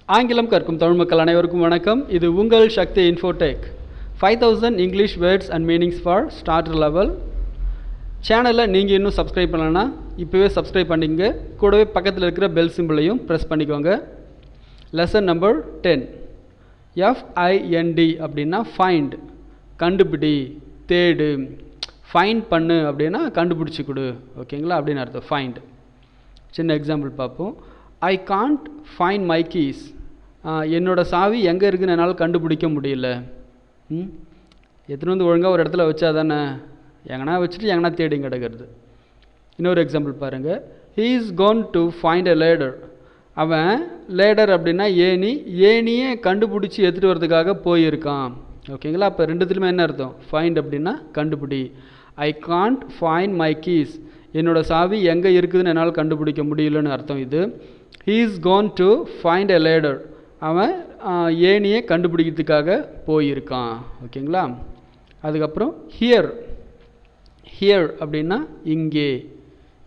ஆங்கிலம் கற்கும் தமிழ் மக்கள் அனைவருக்கும் வணக்கம். இது உங்கள் Shakti Infotech five thousand English words and meanings for starter level சேனலை நீங்கள் இன்னும் சப்ஸ்கிரைப் பண்ணலன்னா இப்போவே சப்ஸ்கிரைப் பண்ணிங்க கூடவே பக்கத்தில் இருக்கிற பெல் சிம்பிளையும் ப்ரெஸ் பண்ணிக்கோங்க. Lesson number ten F I N D அப்படின்னா ஃபைண்ட் கண்டுபிடி தேடு. ஃபைண்ட் பண்ணு அப்படின்னா கண்டுபிடிச்சி கொடு. ஓகேங்களா அப்படின்னு அர்த்தம். ஃபைண்ட் சின்ன எக்ஸாம்பிள் பார்ப்போம். I can't find my keys என்னோடய சாவி எங்கே இருக்குன்னு என்னால் கண்டுபிடிக்க முடியல. ம்? எடுத்துன்னு வந்து ஒழுங்காக ஒரு இடத்துல வச்சா தானே? எங்கன்னா வச்சுட்டு எங்கன்னா தேடி கிடக்கிறது. இன்னொரு எக்ஸாம்பிள் பாருங்கள் he is gone to find a ladder அவன் லேடர் அப்படின்னா ஏணி ஏணியே கண்டுபிடிச்சி எடுத்துகிட்டு வரதுக்காக போயிருக்கான். ஓகேங்களா? அப்போ ரெண்டுத்துலையுமே என்ன அர்த்தம்? ஃபைண்ட் அப்படின்னா கண்டுபிடி. I can't find my keys என்னோடய சாவி எங்கே இருக்குதுன்னு என்னால் கண்டுபிடிக்க முடியலன்னு அர்த்தம் இது. He is gone to find a ladder அவன் ஏணியை கண்டுபிடிக்கிறதுக்காக போயிருக்கான். ஓகேங்களா? அதுக்கப்புறம் ஹியர் ஹியர் அப்படின்னா இங்கே.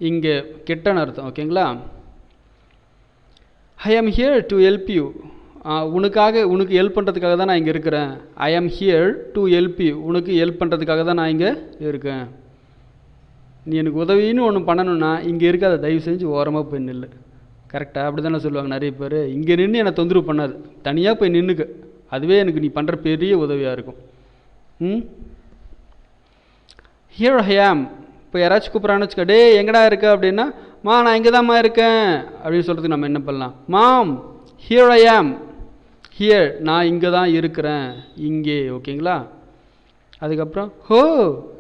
இங்கே கெட்டன்னு அர்த்தம். ஓகேங்களா? ஐ am here to help you உனக்காக உனக்கு ஹெல்ப் பண்ணுறதுக்காக தான் நான் இங்கே இருக்கிறேன். I am here to help you உனக்கு ஹெல்ப் பண்ணுறதுக்காக தான் நான் இங்கே இருக்கேன். நீ எனக்கு உதவின்னு ஒன்று பண்ணணும்னா இங்கே இருக்காத. தயவு செஞ்சு ஓரமாக போய் நில்லு. கரெக்டாக அப்படி தானே சொல்லுவாங்க நிறைய பேர். இங்கே நின்று என்னை தொந்தரவு பண்ணாது தனியாக போய் நின்றுக்க அதுவே எனக்கு நீ பண்ணுற பெரிய உதவியாக இருக்கும். ம்? ஹியர் ஹயாம் இப்போ யாராச்சும் கூப்பிட்றான்னு வச்சுக்க டே எங்கடா இருக்க? அப்படின்னா மா நான் இங்கே தான்மா இருக்கேன். அப்படின்னு சொல்கிறதுக்கு நம்ம என்ன பண்ணலாம்? மாம் ஹியர் ஐ ஹியர் நான் இங்கே தான் இருக்கிறேன். இங்கே. ஓகேங்களா? அதுக்கப்புறம் ஹோ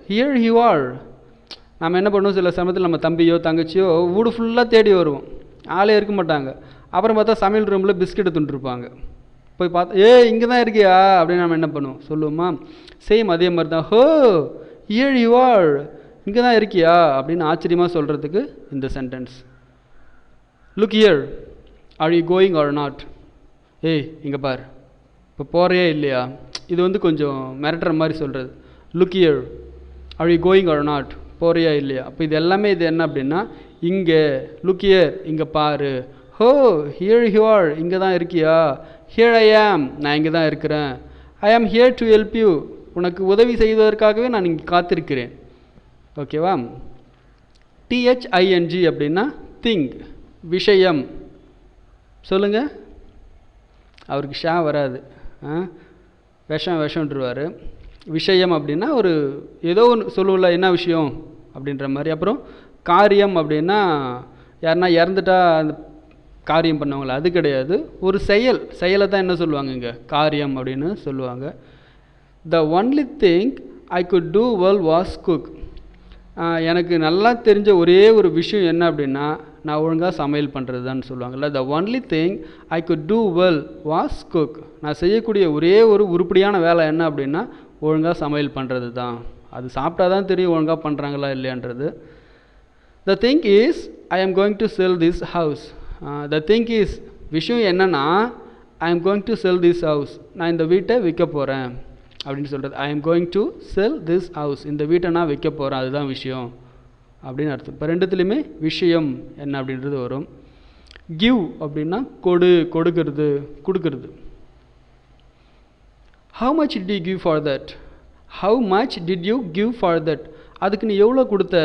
ஹியர் ஹியூ ஆர் நம்ம என்ன பண்ணுவோம்? சில சமயத்தில் நம்ம தம்பியோ தங்கச்சியோ வீடு ஃபுல்லாக தேடி வருவோம். ஆளே இருக்க மாட்டாங்க. அப்புறம் பார்த்தா சமையல் ரூமில் பிஸ்கெட்டு துண்டுருப்பாங்க போய் பார்த்தா ஏ இங்கே தான் இருக்கியா? அப்படின்னு நம்ம என்ன பண்ணுவோம்? சொல்லுவோமா சேம் அதே மாதிரி தான். ஹோ ஹியர் யூ இங்கே தான் இருக்கியா? அப்படின்னு ஆச்சரியமாக சொல்கிறதுக்கு இந்த sentence look here are you going or not ஏய் இங்கே பார். இப்போ போகிறையே இல்லையா? இது வந்து கொஞ்சம் மிரட்டுற மாதிரி சொல்கிறது look here are you going or not போகிறையா இல்லையா? அப்போ இது எல்லாமே இது என்ன அப்படின்னா இங்கே லுக்கியர் இங்கே பாரு. ஹோ ஹியர் ஹியூஆர் இங்கே தான் இருக்கியா? ஹியர் ஐ ஆம் நான் இங்கே தான் இருக்கிறேன். I am here to help you உனக்கு உதவி செய்வதற்காகவே நான் இங்கே காத்திருக்கிறேன். ஓகேவா டிஹெச்ஐஎன்ஜி அப்படின்னா திங் விஷயம். சொல்லுங்கள் அவருக்கு ஷா வராது. விஷம் விஷம்ன்றவார். விஷயம் அப்படின்னா ஒரு ஏதோ ஒன்று சொல்லுவில்ல என்ன விஷயம்? அப்படின்ற மாதிரி. அப்புறம் காரியம் அப்படின்னா யாருன்னா இறந்துட்டா அந்த காரியம் பண்ணவங்கள அது கிடையாது. ஒரு செயல் செயலை தான் என்ன சொல்லுவாங்க இங்கே? காரியம் அப்படின்னு சொல்லுவாங்க. The only thing I could do well was cook எனக்கு நல்லா தெரிஞ்ச ஒரே ஒரு விஷயம் என்ன அப்படின்னா நான் ஒழுங்காக சமையல் பண்ணுறது தான் சொல்லுவாங்கள்ல the only thing I could do well was cook நான் செய்யக்கூடிய ஒரே ஒரு உருப்படியான வேலை என்ன அப்படின்னா ஒழுங்காக சமையல் பண்ணுறது தான் அது சாப்பிட்டா தான் தெரியும் ஒழுங்காக பண்ணுறாங்களா இல்லையான்றது. த thing is I am going to sell this house the thing is விஷயம் என்னென்னா I am going to sell this house நான் இந்த வீட்டை விற்க போகிறேன் அப்படின்னு சொல்கிறது I am going to sell this house இந்த வீட்டை நான் விற்க போகிறேன் அதுதான் விஷயம். அப்படின்னு அர்த்தம். இப்போ ரெண்டுத்துலேயுமே விஷயம் என்ன அப்படின்றது வரும். கிவ் அப்படின்னா கொடு கொடுக்கறது கொடுக்கறது. How much did you give for that how much did you give for that அதுக்கு நீ எவ்வளோ கொடுத்த?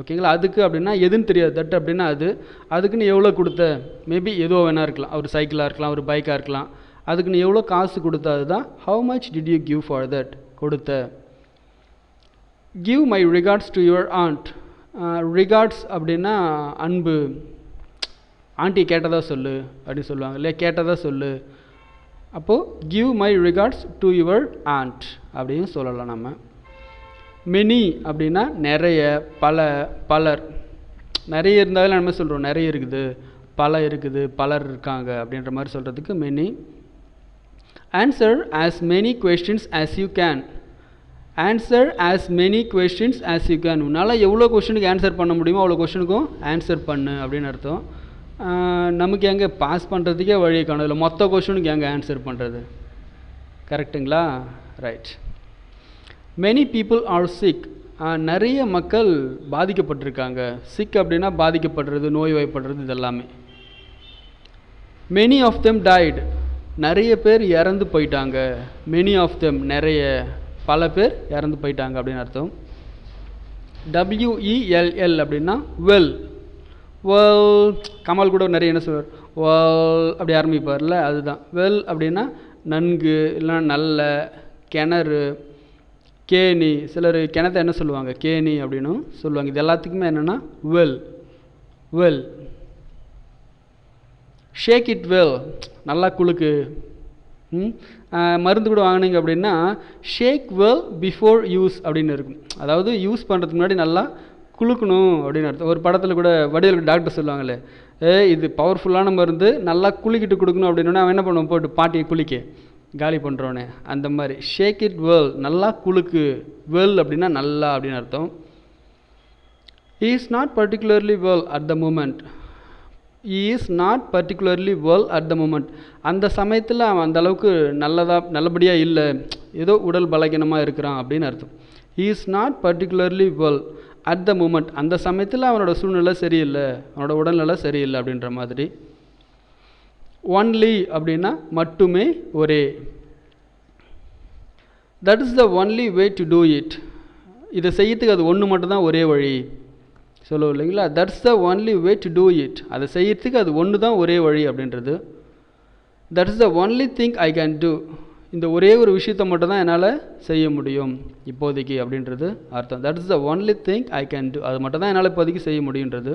ஓகேங்களா? அதுக்கு அப்படின்னா எதுன்னு தெரியாது. தட் அப்படின்னா அது அதுக்கு நீ எவ்வளோ கொடுத்த? மேபி எதுவோ வேணா இருக்கலாம். ஒரு சைக்கிளாக இருக்கலாம் ஒரு பைக்காக இருக்கலாம். அதுக்கு நீ எவ்வளோ காசு கொடுத்த? அதுதான் how much did you give for that கொடுத்த. Give my regards to your aunt regards அப்படின்னா அன்பு. ஆண்டி கேட்டதாக சொல்லு அப்படின்னு சொல்லுவாங்க. இல்லையா கேட்டதாக சொல்லு. அப்போது give my regards to your aunt அப்படின்னு சொல்லலாம் நம்ம. மெனி அப்படின்னா நிறைய பல பலர். நிறைய இருந்தாலும் நம்ம சொல்கிறோம் நிறைய இருக்குது. பல இருக்குது பலர் இருக்காங்க அப்படின்ற மாதிரி சொல்கிறதுக்கு many. Answer as many questions as you can answer as many questions as you can உன்னால் எவ்வளோ கொஷனுக்கு ஆன்சர் பண்ண முடியுமோ அவ்வளோ கொஷனுக்கும் ஆன்சர் பண்ணு அப்படின்னு அர்த்தம். நமக்கு எங்கே பாஸ் பண்ணுறதுக்கே வழியை காணும். இல்லை மொத்த கொஷனுக்கு எங்கே ஆன்சர் பண்ணுறது கரெக்டுங்களா right many people are sick நிறைய மக்கள் பாதிக்கப்பட்டிருக்காங்க. சிக் அப்படின்னா பாதிக்கப்படுறது நோய்வாய்ப்படுறது வாய்ப்படுறது இதெல்லாமே. மெனி ஆஃப் தெம் டயட் நிறைய பேர் இறந்து போயிட்டாங்க. மெனி ஆஃப் தெம் நிறைய பல பேர் இறந்து போயிட்டாங்க அப்படின்னு அர்த்தம். டபிள்யூஇஎல்எல் அப்படின்னா வெல் வெல் கமல் கூட நிறைய என்ன சொல்வார் வெல் அப்படி ஆரம்பிப்பார்ல அதுதான். வெல் அப்படின்னா நன்கு இல்லைன்னா நல்ல கிணறு கேணி சிலர் கிணத்த என்ன சொல்லுவாங்க? கேணி அப்படின்னும் சொல்லுவாங்க. இது எல்லாத்துக்குமே என்னென்னா well. Well. Shake it well நல்லா குழுக்கு மருந்து கூட வாங்கினீங்க அப்படின்னா ஷேக் வெல் பிஃபோர் யூஸ் அப்படின்னு இருக்கும். அதாவது யூஸ் பண்ணுறதுக்கு முன்னாடி நல்லா குலுக்கணும் அப்படின்னு அர்த்தம். ஒரு படத்தில் கூட வடிவில் டாக்டர் சொல்லுவாங்களே ஏ இது பவர்ஃபுல்லான மருந்து நல்லா குளிக்கிட்டு கொடுக்கணும் அப்படின்னா அவன் என்ன பண்ணுவான்? போட்டு பாட்டியை குளிக்க. காலி பண்ணுறோன்னு அந்த மாதிரி. ஷேக் இட் வேர்ல் நல்லா குலுக்கு. வேர்ல் அப்படின்னா நல்லா அப்படின்னு அர்த்தம். Is not particularly well at the moment is not particularly well at the moment அந்த சமயத்தில் அவன் அந்த அளவுக்கு நல்லதாக நல்லபடியாக இல்லை. ஏதோ உடல் பலகீனமாக இருக்கிறான் அப்படின்னு அர்த்தம். Is not particularly well at the moment அந்த சமயத்தில் அவனோட சூழ்நிலை சரியில்லை. அவனோட உடல்நிலை சரியில்லை அப்படின்ற மாதிரி. ஒன்லி அப்படின்னா மட்டுமே ஒரே. That is the only way to do it இதை செய்யறதுக்கு அது ஒன்று மட்டும்தான் ஒரே வழி. சொல்லுவோம் இல்லைங்களா? That's the only way to do it அதை செய்யறதுக்கு அது ஒன்று தான் ஒரே வழி அப்படின்றது. That is the only thing I can do இந்த ஒரே ஒரு விஷயத்தை மட்டும் தான் என்னால் செய்ய முடியும் இப்போதைக்கு அப்படின்றது அர்த்தம். That is the only thing I can do அது மட்டும் தான் என்னால் இப்போதைக்கு செய்ய முடியுன்றது.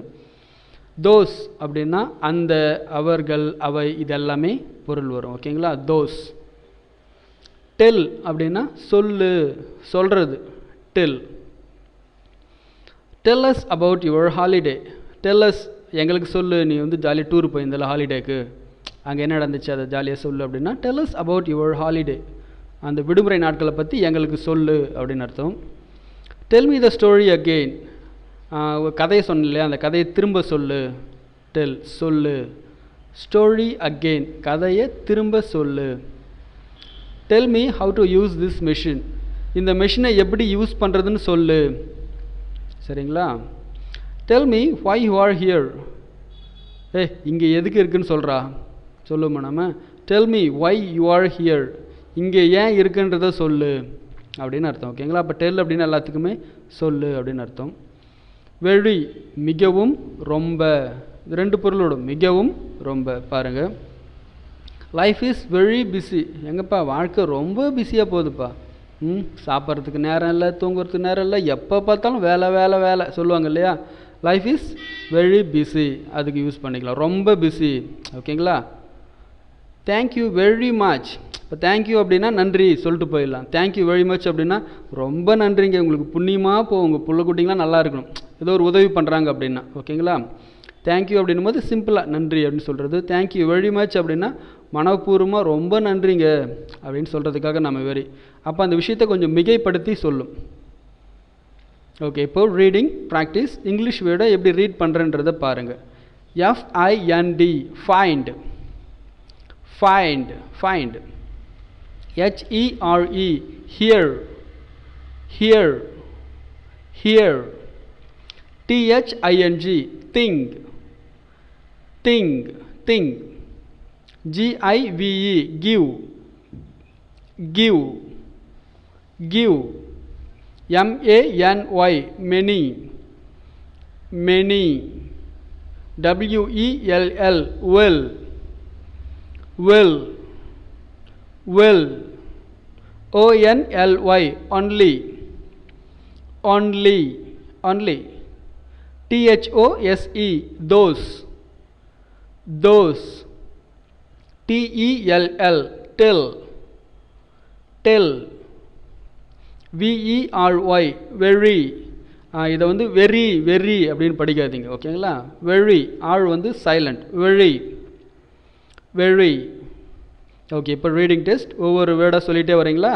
தோஸ் அப்படின்னா அந்த அவர்கள் அவை இது எல்லாமே பொருள் வரும். ஓகேங்களா? தோஸ். டெல் அப்படின்னா சொல்லு சொல்கிறது tell. Tell us about your holiday tell us எங்களுக்கு சொல்லு நீ வந்து ஜாலியாக டூர் போயிருந்தல ஹாலிடேக்கு அங்கே என்ன நடந்துச்சு? அதை ஜாலியாக சொல்லு அப்படின்னா tell us about your holiday அந்த விடுமுறை நாட்களை பற்றி எங்களுக்கு சொல்லு அப்படின்னு அர்த்தம். Tell me the story again கதையை சொன்ன இல்லையா? அந்த கதையை திரும்ப சொல்லு. டெல் சொல்லு. ஸ்டோரி அகெயின் கதையை திரும்ப சொல்லு. Tell me how to use this machine இந்த மிஷினை எப்படி யூஸ் பண்ணுறதுன்னு சொல்லு. சரிங்களா? Tell me why you are here ஏ இங்கே எதுக்கு இருக்குன்னு சொல்கிறா சொல்லுமா நம்ம? Tell me why you are here இங்கே ஏன் இருக்குன்றத சொல்லு. அப்படின்னு அர்த்தம். ஓகேங்களா? அப்போ டெல் அப்படின்னு எல்லாத்துக்குமே சொல்லு அப்படின்னு அர்த்தம். வெழி மிகவும் ரொம்ப இது ரெண்டு பொருளோட மிகவும் ரொம்ப பாருங்கள் லைஃப் இஸ் வெரி பிஸி எங்கப்பா வாழ்க்கை ரொம்ப பிஸியாக போகுதுப்பா. ம் சாப்பிட்றதுக்கு நேரம் இல்லை தூங்குறதுக்கு நேரம் இல்லை எப்போ பார்த்தாலும் வேலை வேலை வேலை சொல்லுவாங்க இல்லையா? லைஃப் இஸ் வெரி பிஸி அதுக்கு யூஸ் பண்ணிக்கலாம். ரொம்ப பிஸி ஓகேங்களா? தேங்க்யூ வெரி மச் இப்போ தேங்க்யூ அப்படின்னா நன்றி சொல்லிட்டு போயிடலாம். தேங்க்யூ வெரி மச் அப்படின்னா ரொம்ப நன்றிங்க. உங்களுக்கு புண்ணியமாக போ உங்கள் புள்ள குட்டிங்களாம் நல்லா இருக்கணும். ஏதோ ஒரு உதவி பண்ணுறாங்க அப்படின்னா. ஓகேங்களா? தேங்க்யூ அப்படின்னும் போது சிம்பிளாக நன்றி அப்படின்னு சொல்கிறது தேங்க்யூ வெரி மச் அப்படின்னா மனப்பூர்வமாக ரொம்ப நன்றிங்க அப்படின்னு சொல்கிறதுக்காக நம்ம வெரி அப்போ அந்த விஷயத்தை கொஞ்சம் மிகைப்படுத்தி சொல்லும். ஓகே இப்போ ரீடிங் ப்ராக்டிஸ் இங்கிலீஷ் வேர்டை எப்படி ரீட் பண்ணுறன்றதை பாருங்கள் F I N D find find find. H e r e here here here. T h i n g thing thing thing. G i v e give give give. M a n y many many. W e l l will will will. O-N-L-Y, only, only, only. T-H-O-S-E, those, those. T-E-L-L, till till V-E-R-Y, very. இதை வந்து very very அப்படின்னு படிக்காதீங்க ஓகேங்களா very R வந்து silent very வெழி okay இப்போ reading test ஒவ்வொரு வேர்டாக சொல்லிகிட்டே வரீங்களா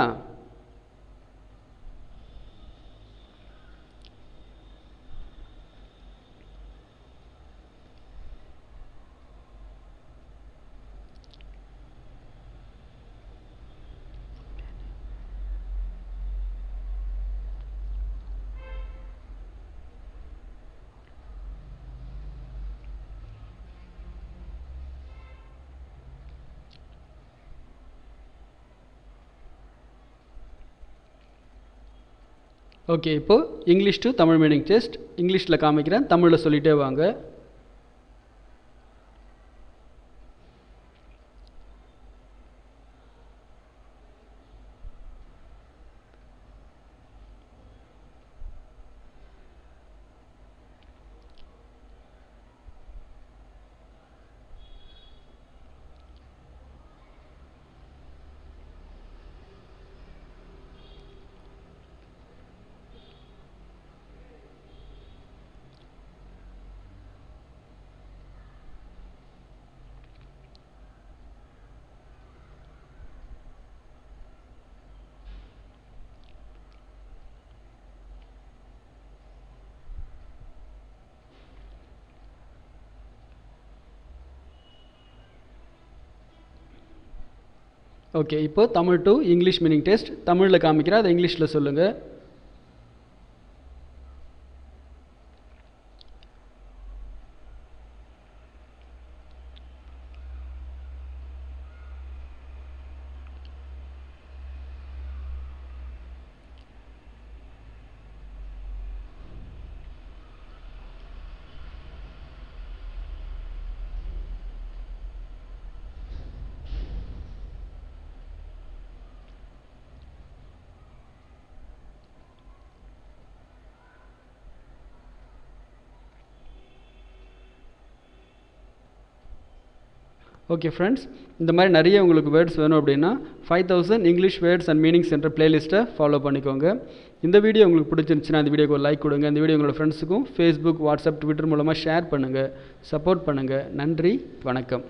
ஓகே இப்போது English to Tamil meaning test இங்கிலீஷில் காமிக்கிறேன் தமிழில் சொல்லிகிட்டே வாங்க. ஓகே இப்போ Tamil to English meaning test தமிழில் காமிக்கிறேன் அதை இங்கிலீஷில் சொல்லுங்கள் ஓகே ஃப்ரெண்ட்ஸ் இந்த மாதிரி நிறைய உங்களுக்கு வேர்ட்ஸ் வேணும் அப்படின்னா five thousand English words and meanings என்ற பிளேலிஸ்ட்டை ஃபாலோ பண்ணிக்கோங்க. இந்த வீடியோ உங்களுக்கு பிடிச்சிருந்துச்சுன்னா இந்த வீடியோக்கு ஒரு லைக் கொடுங்க. இந்த வீடியோ உங்களோட ஃப்ரெண்ட்ஸுக்கும் ஃபேஸ்புக் வாட்ஸ்அப் ட்விட்டர் மூலமாக ஷேர் பண்ணுங்கள் சப்போர்ட் பண்ணுங்கள் நன்றி வணக்கம்.